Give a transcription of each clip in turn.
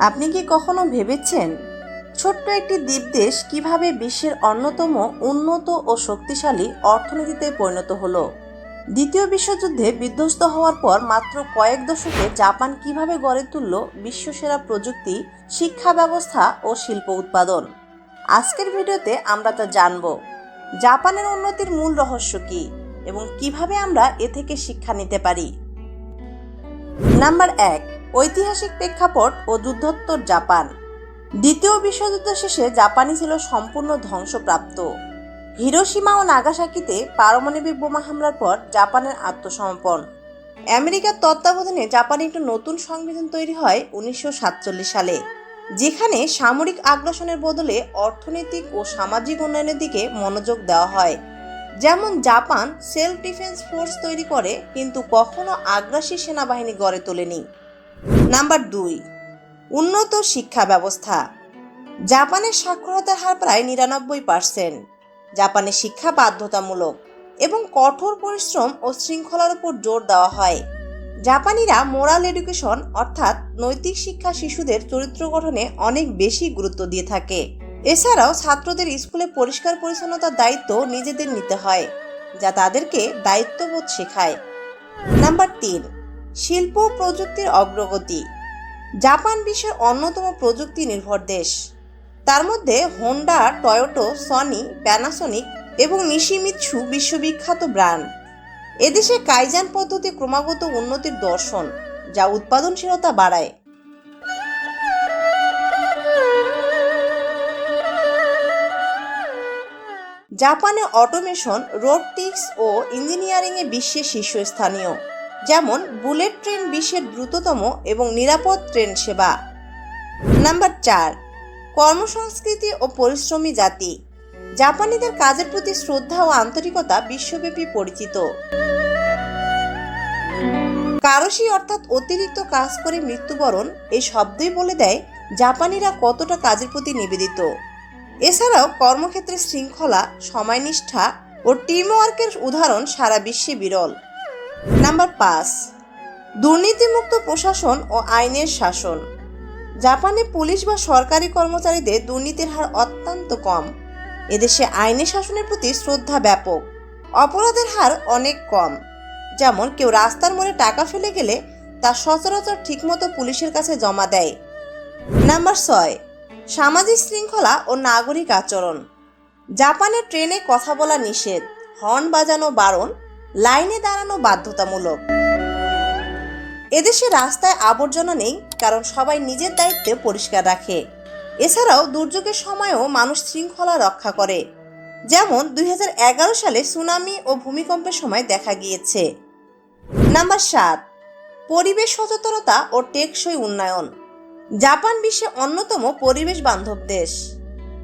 আপনি কি কখনো ভেবেছেন ছোট্ট একটি দ্বীপদেশ কীভাবে বিশ্বের অন্যতম উন্নত ও শক্তিশালী অর্থনীতিতে পরিণত হলো? দ্বিতীয় বিশ্বযুদ্ধে বিধ্বস্ত হওয়ার পর মাত্র কয়েক দশকে জাপান কীভাবে গড়ে তুলল বিশ্বসেরা প্রযুক্তি, শিক্ষা ব্যবস্থা ও শিল্প উৎপাদন? আজকের ভিডিওতে আমরা তা জানব। জাপানের উন্নতির মূল রহস্য কী এবং কীভাবে আমরা এ থেকে শিক্ষা নিতে পারি? নাম্বার এক ঐতিহাসিক প্রেক্ষাপট ও যুদ্ধোত্তর জাপান। দ্বিতীয় বিশ্বযুদ্ধ শেষে জাপানই ছিল সম্পূর্ণ ধ্বংসপ্রাপ্ত। হিরোসীমা ও নাগাসাকিতে পারমাণবিক বোমা হামলার পর জাপানের আত্মসমর্পণ। আমেরিকার তত্ত্বাবধানে জাপানে একটি নতুন সংবিধান তৈরি হয় উনিশশো সাতচল্লিশ সালে, যেখানে সামরিক আগ্রাসনের বদলে অর্থনৈতিক ও সামাজিক উন্নয়নের দিকে মনোযোগ দেওয়া হয়। যেমন জাপান সেলফ ডিফেন্স ফোর্স তৈরি করে, কিন্তু কখনো আগ্রাসী সেনাবাহিনী গড়ে তোলেনি। নাম্বার দুই, উন্নত শিক্ষা ব্যবস্থা। জাপানের সাক্ষরতার হার প্রায় নিরানব্বই পার্সেন্ট জাপানে শিক্ষা বাধ্যতামূলক এবং কঠোর পরিশ্রম ও শৃঙ্খলার উপর জোর দেওয়া হয়। জাপানিরা মোরাল এডুকেশন অর্থাৎ নৈতিক শিক্ষা শিশুদের চরিত্র গঠনে অনেক বেশি গুরুত্ব দিয়ে থাকে। এছাড়াও ছাত্রদের স্কুলে পরিষ্কার পরিচ্ছন্নতার দায়িত্ব নিজেদের নিতে হয়, যা তাদেরকে দায়িত্ববোধ শেখায়। নাম্বার তিন শিল্প প্রযুক্তির অগ্রগতি। জাপান বিশ্বের অন্যতম প্রযুক্তি নির্ভর দেশ। তার মধ্যে হোন্ডা টয়োটো সনি প্যানাসনিক এবং নিশিমিৎসু বিশ্ববিখ্যাত ব্র্যান্ড এদেশে কাইজান পদ্ধতি ক্রমাগত উন্নতির দর্শন, যা উৎপাদনশীলতা বাড়ায়। জাপানে অটোমেশন, রোবটিক্স ও ইঞ্জিনিয়ারিংয়ে বিশ্বের শীর্ষস্থানীয়। যেমন বুলেট ট্রেন বিশ্বের দ্রুততম এবং নিরাপদ ট্রেন সেবা। নাম্বার চার, কর্মসংস্কৃতি ও পরিশ্রমী জাতি। জাপানিদের কাজের প্রতি শ্রদ্ধা ও আন্তরিকতা বিশ্বব্যাপী পরিচিত। কারসি অর্থাৎ অতিরিক্ত কাজ করে মৃত্যুবরণ এই শব্দই বলে দেয় জাপানিরা কতটা কাজের প্রতি নিবেদিত। এছাড়াও কর্মক্ষেত্রে শৃঙ্খলা, সময়নিষ্ঠা ও টিমওয়ার্কের উদাহরণ সারা বিশ্বে বিরল। নাম্বার পাঁচ. দুর্নীতিমুক্ত প্রশাসন ও আইনের শাসন। জাপানে পুলিশ বা সরকারি কর্মচারীদের দুর্নীতির হার অত্যন্ত কম। এদেশে আইনের শাসনের প্রতি শ্রদ্ধা ব্যাপক। অপরাধের হার অনেক কম। যেমন, কেউ রাস্তার মোড়ে টাকা ফেলে গেলে তা সচরাচর ঠিকমতো পুলিশের কাছে জমা দেয়। নাম্বার ছয়. সামাজিক শৃঙ্খলা ও নাগরিক আচরণ। জাপানের ট্রেনে কথা বলা নিষেধ। হর্ন বাজানো বারণ লাইনে দাঁড়ানো বাধ্যতামূলক। এদেশে রাস্তায় আবর্জনা নেই, কারণ সবাই নিজের দায়িত্বে পরিষ্কার রাখে। এছাড়াও দুর্যোগের সময়ও মানুষ শৃঙ্খলা রক্ষা করে। যেমন দুই হাজার এগারো সালে সুনামি ও ভূমিকম্পের সময় দেখা গিয়েছে। নাম্বার সাত, পরিবেশ সচেতনতা ও টেকসই উন্নয়ন। জাপান বিশ্বে অন্যতম পরিবেশ বান্ধব দেশ।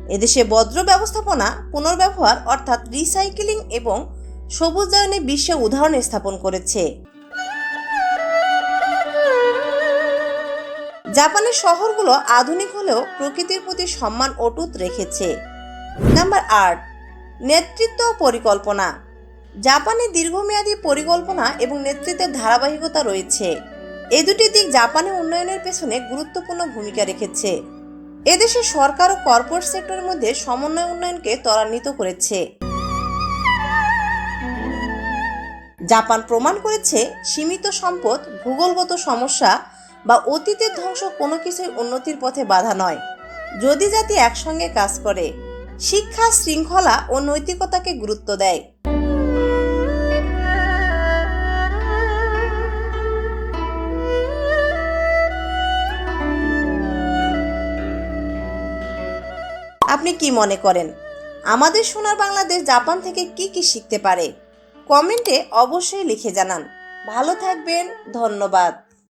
এদেশে বজ্র ব্যবস্থাপনা, পুনর্ব্যবহার অর্থাৎ রিসাইকেলিং এবং সবুজায়নে বিশ্বে উদাহরণ স্থাপন করেছে। জাপানের শহরগুলো আধুনিক হলেও প্রকৃতির প্রতি সম্মান অটুট রেখেছে। নাম্বার আট, নেতৃত্ব পরিকল্পনা। জাপানে দীর্ঘমেয়াদী পরিকল্পনা এবং নেতৃত্বের ধারাবাহিকতা রয়েছে। এ দুটি দিক জাপানের উন্নয়নের পেছনে গুরুত্বপূর্ণ ভূমিকা রেখেছে। এদেশে সরকার ও কর্পোরেট সেক্টরের মধ্যে সমন্বয় উন্নয়নকে ত্বরান্বিত করেছে। জাপান প্রমাণ করেছে সীমিত সম্পদ, ভূগোলগত সমস্যা বা অতীতের ধ্বংস কোনো কিছুই উন্নতির পথে বাধা নয়। যদি জাতি একসঙ্গে কাজ করে, শিক্ষা শৃঙ্খলা ও নৈতিকতাকে গুরুত্ব দেয়। আপনি কি মনে করেন, আমাদের সোনার বাংলাদেশ জাপান থেকে কি কি শিখতে পারে? কমেন্টে অবশ্যই লিখে জানান। ভালো থাকবেন ধন্যবাদ।